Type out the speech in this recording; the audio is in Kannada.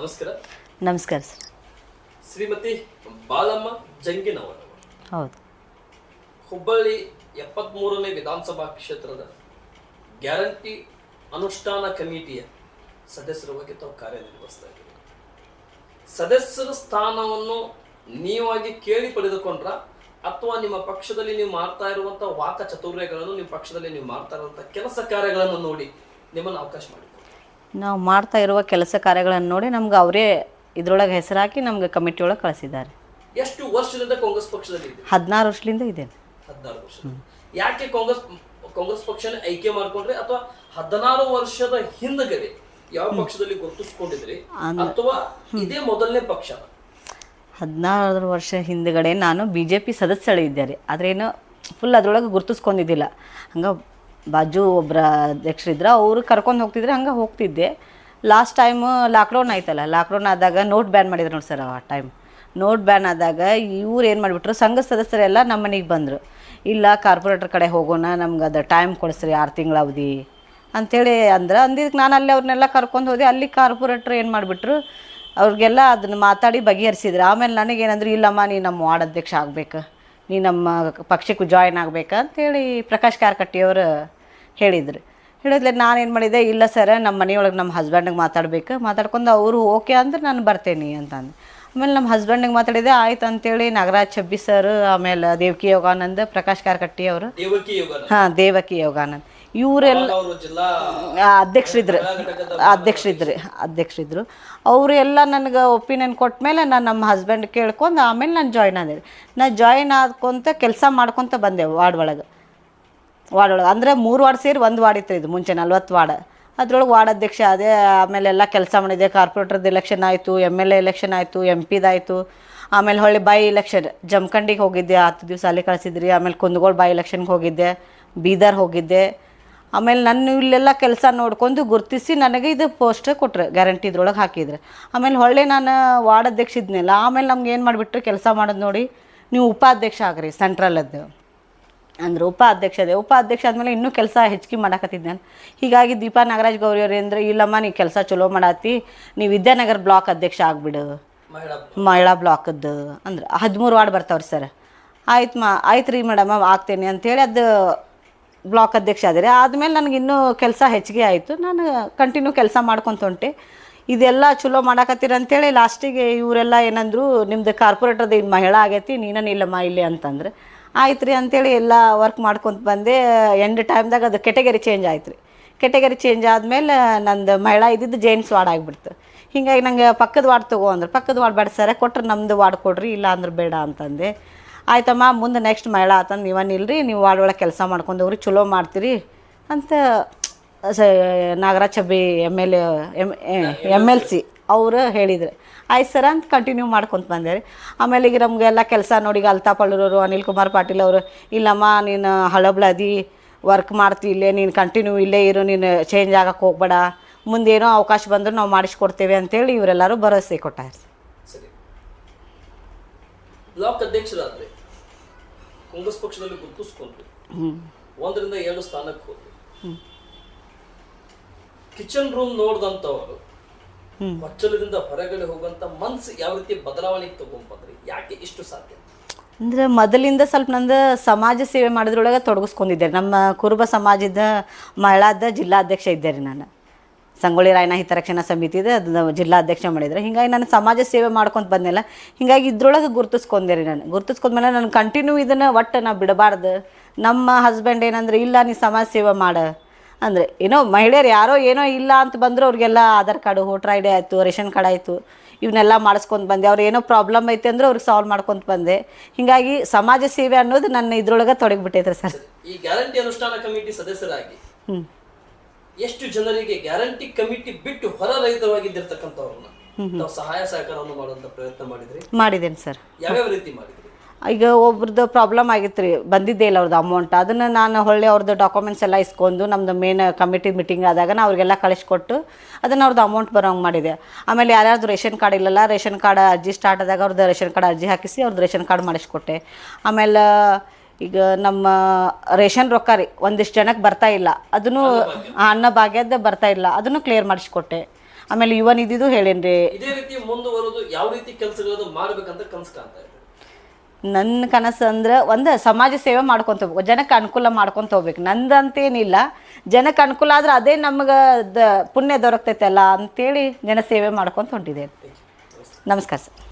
ನಮಸ್ಕಾರ. ನಮಸ್ಕಾರ ಸರ್. ಶ್ರೀಮತಿ ಬಾಲಮ್ಮ ಜಂಗಿನವರು. ಹೌದು. ಹುಬ್ಬಳ್ಳಿ ಎಪ್ಪತ್ಮೂರನೇ ವಿಧಾನಸಭಾ ಕ್ಷೇತ್ರದ ಗ್ಯಾರಂಟಿ ಅನುಷ್ಠಾನ ಕಮಿಟಿಯ ಸದಸ್ಯರವಾಗಿ ತಾವು ಕಾರ್ಯನಿರ್ವಹಿಸ್ತಾ ಇದ್ದೀವಿ. ಸದಸ್ಯರ ಸ್ಥಾನವನ್ನು ನೀವಾಗಿ ಕೇಳಿ ಪಡೆದುಕೊಂಡ್ರ ಅಥವಾ ನಿಮ್ಮ ಪಕ್ಷದಲ್ಲಿ ನೀವು ಮಾಡ್ತಾ ಇರುವಂತ ವಾಕ ಚತುರ್ಯಗಳನ್ನು ನಿಮ್ಮ ಪಕ್ಷದಲ್ಲಿ ನೀವು ಮಾಡ್ತಾ ಇರುವಂತ ಕೆಲಸ ಕಾರ್ಯಗಳನ್ನು ನೋಡಿ ನಿಮ್ಮನ್ನು ಅವಕಾಶ ಮಾಡಿಕೊಡಿ ನಾವು ಮಾಡ್ತಾ ಇರುವ ಕೆಲಸ ಕಾರ್ಯಗಳನ್ನು ನೋಡಿ ನಮ್ಗೆ ಅವರೇ ಇದ್ರೊಳಗೆ ಹೆಸರಾಕಿ ನಮ್ಗೆ ಕಮಿಟಿ ಒಳಗೆ ಕಳಿಸಿದ್ದಾರೆ. ಎಷ್ಟು ವರ್ಷದಿಂದ ಕಾಂಗ್ರೆಸ್ ಪಕ್ಷದಲ್ಲಿ ಇದೆ? ಹದಿನಾರು ವರ್ಷದಿಂದ ಇದೆ. ಹದಿನಾರು ವರ್ಷ. ಯಾಕೆ ಕಾಂಗ್ರೆಸ್ ಕಾಂಗ್ರೆಸ್ ಪಕ್ಷನ ಆಯ್ಕೆ ಮಾಡ್ಕೊಂಡ್ರಿ ಅಥವಾ ಹದಿನಾರು ವರ್ಷದ ಹಿಂದಗಡೆ ಯಾವ ಪಕ್ಷದಲ್ಲಿ ಗುರುತಿಸ್ಕೊಂಡಿದ್ರಿ ಅಥವಾ ಇದೇ ಮೊದಲನೇ ಪಕ್ಷ? ಹದಿನಾರು ವರ್ಷ ಹಿಂದ್ಗಡೆ ನಾನು ಬಿ ಜೆ ಪಿ ಸದಸ್ಯಳಿದ್ದಾರೆ ಆದರೆ ಏನು ಫುಲ್ ಅದ್ರೊಳಗೆ ಗುರುತಿಸ್ಕೊಂಡಿದ್ದಿಲ್ಲ. ಹಂಗೆ ಬಾಜು ಒಬ್ಬರ ಅಧ್ಯಕ್ಷರಿದ್ರು, ಅವರು ಕರ್ಕೊಂಡು ಹೋಗ್ತಿದ್ರೆ ಹಂಗೆ ಹೋಗ್ತಿದ್ದೆ. ಲಾಸ್ಟ್ ಟೈಮ್ ಲಾಕ್ಡೌನ್ ಆಯ್ತಲ್ಲ ಲಾಕ್ಡೌನ್ ಆದಾಗ ನೋಟ್ ಬ್ಯಾನ್ ಮಾಡಿದ್ರು ನೋಡಿ ಸರ್ ಆ ಟೈಮ್ ನೋಟ್ ಬ್ಯಾನ್ ಆದಾಗ ಇವ್ರು ಏನು ಮಾಡಿಬಿಟ್ರು, ಸಂಘ ಸದಸ್ಯರೆಲ್ಲ ನಮ್ಮ ಮನೆಗೆ ಬಂದರು. ಇಲ್ಲ ಕಾರ್ಪೊರೇಟರ್ ಕಡೆ ಹೋಗೋಣ, ನಮ್ಗೆ ಅದು ಟೈಮ್ ಕೊಡಿಸ್ರಿ, ಆರು ತಿಂಗಳ ಅವಧಿ ಅಂಥೇಳಿ ಅಂದ್ರೆ ಅಂದಿದ್ದಕ್ಕೆ ನಾನು ಅಲ್ಲಿ ಅವ್ರನ್ನೆಲ್ಲ ಕರ್ಕೊಂಡು ಹೋದೆ. ಅಲ್ಲಿ ಕಾರ್ಪೊರೇಟ್ರ್ ಏನು ಮಾಡಿಬಿಟ್ರು, ಅವ್ರಿಗೆಲ್ಲ ಅದನ್ನು ಮಾತಾಡಿ ಬಗೆಹರಿಸಿದ್ರು. ಆಮೇಲೆ ನನಗೇನಂದ್ರೆ ಇಲ್ಲಮ್ಮ, ನೀ ನಮ್ಮ ವಾರ್ಡ್ ಅಧ್ಯಕ್ಷ ಆಗಬೇಕು, ನೀ ನಮ್ಮ ಪಕ್ಷಕ್ಕೆ ಜಾಯ್ನ್ ಆಗ್ಬೇಕು ಅಂತೇಳಿ ಪ್ರಕಾಶ್ ಕಾರ್ಕಟ್ಟಿಯವರು ಹೇಳಿದ್ರು. ಹೇಳಿದ್ಲೆ ನಾನು ಏನು ಮಾಡಿದೆ? ಇಲ್ಲ ಸರ್ ನಮ್ಮ ಮನೆಯೊಳಗೆ ನಮ್ಮ ಹಸ್ಬೆಂಡಿಗೆ ಮಾತಾಡ್ಬೇಕು. ಮಾತಾಡ್ಕೊಂಡು ಅವರು ಓಕೆ ಅಂದ್ರೆ ನಾನು ಬರ್ತೇನೆ ಅಂತಂದು. ಆಮೇಲೆ ನಮ್ಮ ಹಸ್ಬೆಂಡಿಗೆ ಮಾತಾಡಿದೆ ಆಯ್ತು ಅಂತೇಳಿ ನಾಗರಾಜ್ ಛಬ್ಬಿ ಸರ್ ಆಮೇಲೆ ದೇವಕಿ ಯೋಗಾನಂದ್ ಪ್ರಕಾಶ್ ಕಾರ್ಕಟ್ಟಿ ಅವರು. ಹಾಂ ದೇವಕಿ ಯೋಗಾನಂದ್. ಇವರೆಲ್ಲ ಅಧ್ಯಕ್ಷರಿದ್ರು. ಅಧ್ಯಕ್ಷರಿದ್ರು. ಅಧ್ಯಕ್ಷರಿದ್ರು. ಅವರು ಎಲ್ಲ ನನಗೆ ಒಪಿನಿಯನ್ ಕೊಟ್ಟ ಮೇಲೆ ನಾನು ನಮ್ಮ ಹಸ್ಬೆಂಡ್ ಕೇಳ್ಕೊಂಡು ಆಮೇಲೆ ನಾನು ಜಾಯ್ನ್ ಆದೆ. ನಾನು ಜಾಯ್ನ್ ಆದ್ಕೊಂತ ಕೆಲಸ ಮಾಡ್ಕೊತ ಬಂದೆ ವಾರ್ಡ್ ಒಳಗೆ. ವಾರ್ಡ್ ಒಳಗೆ ಅಂದರೆ ಮೂರು ವಾರ್ಡ್ ಸೇರಿ ಒಂದು ವಾರ್ಡ್ ಇತ್ತು ಇದು ಮುಂಚೆ, ನಲ್ವತ್ತು ವಾರ್ಡ್ ಅದ್ರೊಳಗೆ ವಾರ್ಡ್ ಅಧ್ಯಕ್ಷ ಅದೇ, ಆಮೇಲೆ ಎಲ್ಲ ಕೆಲಸ ಮಾಡಿದೆ. ಕಾರ್ಪೊರೇಟರ್ದು ಎಲೆಕ್ಷನ್ ಆಯಿತು ಎಂ ಎಲ್ ಎ ಎಲೆಕ್ಷನ್ ಆಯಿತು ಎಂ ಪಿದಾಯಿತು ಆಮೇಲೆ ಹೊಳ್ಳಿ ಬೈ ಎಲೆಕ್ಷನ್ ಜಮಖಂಡಿಗೆ ಹೋಗಿದ್ದೆ, ಹತ್ತು ದಿವಸ ಅಲ್ಲಿ ಕಳಿಸಿದ್ರಿ. ಆಮೇಲೆ ಕುಂದಗೋಳ ಬೈ ಎಲೆಕ್ಷನ್ಗೆ ಹೋಗಿದ್ದೆ, ಬೀದರ್ ಹೋಗಿದ್ದೆ. ಆಮೇಲೆ ನನ್ನ ಇಲ್ಲೆಲ್ಲ ಕೆಲಸ ನೋಡ್ಕೊಂಡು ಗುರುತಿಸಿ ನನಗೆ ಇದು ಪೋಸ್ಟ್ ಕೊಟ್ಟರು ಗ್ಯಾರಂಟಿ ಇದ್ರೊಳಗೆ ಹಾಕಿದ್ರು. ಆಮೇಲೆ ಹೊಳ್ಳಿ ನಾನು ವಾರ್ಡ್ ಅಧ್ಯಕ್ಷ ಇದ್ನಲ್ಲ, ಆಮೇಲೆ ನಮ್ಗೆ ಏನು ಮಾಡಿಬಿಟ್ರು, ಕೆಲಸ ಮಾಡೋದು ನೋಡಿ, ನೀವು ಉಪಾಧ್ಯಕ್ಷ ಆಗ್ರಿ ಸೆಂಟ್ರಲದ್ದು ಅಂದ್ರೆ ಉಪಾಧ್ಯಕ್ಷ ಅದೇ. ಉಪಾಧ್ಯಕ್ಷ ಆದಮೇಲೆ ಇನ್ನೂ ಕೆಲಸ ಹೆಚ್ಚಿಗೆ ಮಾಡಾಕತ್ತಿದ್ದೆ ನಾನು. ಹೀಗಾಗಿ ದೀಪಾ ನಾಗರಾಜ್ ಗೌರಿ ಅವ್ರು ಅಂದ್ರೆ ಇಲ್ಲಮ್ಮ ನೀ ಕೆಲಸ ಚಲೋ ಮಾಡಾತಿ ನೀ ವಿದ್ಯಾನಗರ ಬ್ಲಾಕ್ ಅಧ್ಯಕ್ಷ ಆಗ್ಬಿಡು. ಮಹಿಳಾ ಮಹಿಳಾ ಬ್ಲಾಕದ್ದು ಅಂದ್ರೆ ಹದಿಮೂರು ವಾರ್ಡ್ ಬರ್ತಾವ್ರಿ ಸರ್. ಆಯ್ತು ಮಾ ಆಯ್ತು ರೀ ಮೇಡಮ್ ಆಗ್ತೇನೆ ಅಂತೇಳಿ ಅದು ಬ್ಲಾಕ್ ಅಧ್ಯಕ್ಷ ಆದರೆ. ಆದಮೇಲೆ ನನಗೆ ಇನ್ನೂ ಕೆಲಸ ಹೆಚ್ಚಿಗೆ ಆಯಿತು. ನಾನು ಕಂಟಿನ್ಯೂ ಕೆಲಸ ಮಾಡ್ಕೊಂತ ಹೊಂಟೆ. ಇದೆಲ್ಲ ಚಲೋ ಮಾಡಾಕತ್ತೀರ ಅಂತೇಳಿ ಲಾಸ್ಟಿಗೆ ಇವರೆಲ್ಲ ಏನಂದ್ರು ನಿಮ್ದು ಕಾರ್ಪೊರೇಟರ್ದು ಇನ್ನು ಮಹಿಳಾ ಆಗೈತಿ ನೀನು ಇಲ್ಲಮ್ಮ ಇಲ್ಲಿ ಅಂತಂದ್ರೆ ಆಯ್ತು ರೀ ಅಂತೇಳಿ ಎಲ್ಲ ವರ್ಕ್ ಮಾಡ್ಕೊಂತ ಬಂದೆ. ಎಂಡ್ ಟೈಮ್ದಾಗ ಅದು ಕೆಟಗರಿ ಚೇಂಜ್ ಆಯ್ತು ರೀ ಕೆಟಗರಿ ಚೇಂಜ್ ಆದಮೇಲೆ ನಂದು ಮಹಿಳಾ ಇದ್ದಿದ್ದು ಜೈನ್ಸ್ ವಾರ್ಡ್ ಆಗಿಬಿಡ್ತು. ಹೀಗಾಗಿ ನಂಗೆ ಪಕ್ಕದ ವಾರ್ಡ್ ತಗೋ ಅಂದ್ರೆ. ಪಕ್ಕದ ವಾರ್ಡ್ ಬೇಡ ಸರ, ಕೊಟ್ರೆ ನಮ್ಮದು ವಾರ್ಡ್ ಕೊಡ್ರಿ, ಇಲ್ಲ ಅಂದ್ರೆ ಬೇಡ ಅಂತಂದೆ. ಆಯ್ತಮ್ಮ, ಮುಂದೆ ನೆಕ್ಸ್ಟ್ ಮಹಿಳಾ ಆತಂದು, ನೀವ ನಿಲ್ರಿ, ನೀವು ವಾರ್ಡ್ ಒಳಗೆ ಕೆಲಸ ಮಾಡ್ಕೊಂಡು ಹೋಗ್ರಿ, ಚಲೋ ಮಾಡ್ತೀರಿ ಅಂತ ಸ Nagaraj Chabbi M L M M L C ಅವರು ಹೇಳಿದರೆ. ಆಯ್ತು ಸರ್ ಅಂತ ಕಂಟಿನ್ಯೂ ಮಾಡ್ಕೊತ ಬಂದೆ ರೀ. ಆಮೇಲೆ ಈಗ ನಮಗೆಲ್ಲ ಕೆಲಸ ನೋಡಿ ಈಗ ಅಲ್ತಾ ಪಳ್ಳೂರವರು ಅನಿಲ್ ಕುಮಾರ್ ಪಾಟೀಲ್ ಅವರು ಇಲ್ಲಮ್ಮ ನೀನು ಹಳಬ್ಳದಿ ವರ್ಕ್ ಮಾಡ್ತಿ ಇಲ್ಲೇ ನೀನು ಕಂಟಿನ್ಯೂ ಇಲ್ಲೇ ಇರು ನೀನು ಚೇಂಜ್ ಆಗಕ್ಕೆ ಹೋಗ್ಬೇಡ. ಮುಂದೇನೋ ಅವಕಾಶ ಬಂದ್ರೆ ನಾವು ಮಾಡಿಸ್ಕೊಡ್ತೇವೆ ಅಂತೇಳಿ ಇವರೆಲ್ಲರೂ ಭರವಸೆ ಕೊಟ್ಟಾರೆ ಸರಿ. ಬ್ಲಾಕ್ ಅಧ್ಯಕ್ಷರಾದ್ರೆ ಕಾಂಗ್ರೆಸ್ ಪಕ್ಷದಲ್ಲಿ ಗುರುತಿಸ್ಕೊಂಡ್ರಿ. ಹ್ಞೂ ಒಂದರಿಂದ ಎರಡು ಸ್ಥಾನಕ್ಕೆ ಹೋದ್ರಿ. ಕಿಚನ್ ರೂಮ್ ನೋಡ್ದಂತವರು ಹ್ಮ್. ಒಚ್ಚಲದಿಂದ ಹೊರಗಡೆ ಹೋಗುವಂತ ಮನ್ಸು ಯಾವ ರೀತಿ ಬದಲಾವಣೆಗೆ ತಗೊಂಡ್ಬಂದ್ರಿ? ಯಾಕೆ ಇಷ್ಟು ಸಾಧ್ಯ? ಅಂದ್ರೆ ಮೊದಲಿಂದ ಸ್ವಲ್ಪ ನಂದು ಸಮಾಜ ಸೇವೆ ಮಾಡೋದ್ರೊಳಗೆ ತೊಡಗಿಸ್ಕೊಂಡಿದ್ದೆ ನಮ್ಮ ಕುರುಬ ಸಮಾಜದ ಮಹಿಳಾದ ಜಿಲ್ಲಾಧ್ಯಕ್ಷ ಇದ್ದೆ ರೀ ನಾನು. ಸಂಗೊಳ್ಳಿ ರಾಯನ ಹಿತರಕ್ಷಣಾ ಸಮಿತಿದ ಅದು ಜಿಲ್ಲಾಧ್ಯಕ್ಷ ಮಾಡಿದ್ರೆ. ಹಿಂಗಾಗಿ ನಾನು ಸಮಾಜ ಸೇವೆ ಮಾಡ್ಕೊಂತ ಬಂದೆಲ್ಲ ಹಿಂಗಾಗಿ ಇದ್ರೊಳಗೆ ಗುರ್ತಿಸ್ಕೊಂಡೆ ರೀ ನಾನು. ಗುರ್ತಿಸ್ಕೊಂಡ್ಮೇಲೆ ನಾನು ಕಂಟಿನ್ಯೂ ಇದನ್ನು ಒಟ್ಟು ನಾ ಬಿಡಬಾರ್ದು. ನಮ್ಮ ಹಸ್ಬೆಂಡ್ ಏನಂದ್ರೆ, ಇಲ್ಲ, ನೀ ಸಮಾಜ ಸೇವೆ ಮಾಡ. ಅಂದರೆ ಏನೋ ಮಹಿಳೆಯರು ಯಾರೋ ಏನೋ ಇಲ್ಲ ಅಂತ ಬಂದರೂ ಅವ್ರಿಗೆಲ್ಲ Aadhaar card voter I D ಆಯಿತು ರೇಷನ್ ಕಾರ್ಡ್ ಆಯಿತು ಇವನ್ನೆಲ್ಲ ಮಾಡಿಸ್ಕೊಂಡು ಬಂದೆ. ಅವ್ರು ಏನೋ ಪ್ರಾಬ್ಲಮ್ ಐತೆ ಅಂದ್ರೆ ಅವ್ರಿಗೆ ಸಾಲ್ವ್ ಮಾಡ್ಕೊಂತ ಬಂದೆ. ಹಿಂಗಾಗಿ ಸಮಾಜ ಸೇವೆ ಅನ್ನೋದು ನನ್ನ ಇದ್ರೊಳಗೆ ತೊಡಗಿಬಿಟ್ಟೈತ್ರಿ ಸರ್. ಈ ಗ್ಯಾರಂಟಿ ಅನುಷ್ಠಾನ ಕಮಿಟಿ ಸದಸ್ಯರಾಗಿ ಹ್ಞೂ ಎಷ್ಟು ಜನರಿಗೆ ಗ್ಯಾರಂಟಿ ಕಮಿಟಿ ಬಿಟ್ಟು ಹೊರ ರಹಿತವಾಗಿದ್ದಿರ್ತಕ್ಕಂಥವ್ರನ್ನ ತಾವು ಸಹಾಯ ಸಹಕಾರವನ್ನು ಮಾಡುವಂತ ಪ್ರಯತ್ನ ಮಾಡಿದ್ರಿ? ಮಾಡಿದ್ದೇನೆ ಸರ್. ಯಾವ್ಯಾವ ರೀತಿ ಮಾಡಿದ್ರಿ? ಈಗ ಒಬ್ರದ್ದು ಪ್ರಾಬ್ಲಮ್ ಆಗಿತ್ತು ರೀ ಬಂದಿದ್ದೇ ಇಲ್ಲ ಅವ್ರದ್ದು ಅಮೌಂಟ್ ಅದನ್ನು ನಾನು ಹೊಳ್ಳಿ ಅವ್ರದ್ದು ಡಾಕ್ಯುಮೆಂಟ್ಸ್ ಎಲ್ಲ ಇಸ್ಕೊಂಡು ನಮ್ಮದು ಮೇನ್ ಕಮಿಟಿ ಮೀಟಿಂಗ್ ಆದಾಗ ನಾನು ಅವ್ರಿಗೆಲ್ಲ ಕಳಿಸ್ಕೊಟ್ಟು ಅದನ್ನು ಅವ್ರದ್ದು ಅಮೌಂಟ್ ಬರೋಂಗೆ ಮಾಡಿದೆ. ಆಮೇಲೆ ಯಾರ್ಯಾರ್ದು ರೇಷನ್ ಕಾರ್ಡ್ ಇಲ್ಲಲ್ಲ ರೇಷನ್ ಕಾರ್ಡ್ ಅರ್ಜಿ ಸ್ಟಾರ್ಟ್ ಆದಾಗ ಅವ್ರದ್ದು ರೇಷನ್ ಕಾರ್ಡ್ ಅರ್ಜಿ ಹಾಕಿಸಿ ಅವ್ರದ್ದು ರೇಷನ್ ಕಾರ್ಡ್ ಮಾಡಿಸ್ಕೊಟ್ಟೆ. ಆಮೇಲೆ ಈಗ ನಮ್ಮ ರೇಷನ್ ರೊಕ್ಕ ರೀ ಒಂದಿಷ್ಟು ಜನಕ್ಕೆ ಬರ್ತಾ ಇಲ್ಲ. ಅದನ್ನು ಅನ್ನ ಭಾಗ್ಯದ ಬರ್ತಾ ಇಲ್ಲ. ಅದನ್ನು ಕ್ಲಿಯರ್ ಮಾಡಿಸ್ಕೊಟ್ಟೆ. ಆಮೇಲೆ ಯುವ ನಿಧಿದು ಹೇಳೇನ್ರಿ. ಇದೇ ರೀತಿ ಮುಂದುವರೆದು ಯಾವ ರೀತಿ ಕೆಲಸಗಳನ್ನು ಮಾಡಬೇಕಂತ ಕನಸು ಕಾಣ್ತಾ ಇದ್ದಾರೆ ನನ್ನ ಕನಸು ಅಂದ್ರೆ ಒಂದು ಸಮಾಜ ಸೇವೆ ಮಾಡ್ಕೊತ ಹೋಗ್ಬೇಕು. ಜನಕ್ಕೆ ಅನುಕೂಲ ಮಾಡ್ಕೊತ ಹೋಗ್ಬೇಕು. ನಂದಂತೇನಿಲ್ಲ. ಜನಕ್ಕೆ ಅನುಕೂಲ ಆದ್ರೆ ಅದೇ ನಮ್ಗೆ ದ ಪುಣ್ಯ ದೊರಕ್ತೈತಲ್ಲ ಅಂತೇಳಿ ಜನ ಸೇವೆ ಮಾಡ್ಕೊತ ಹೊಂಟಿದ್ದೇನೆ. ನಮಸ್ಕಾರ ಸರ್.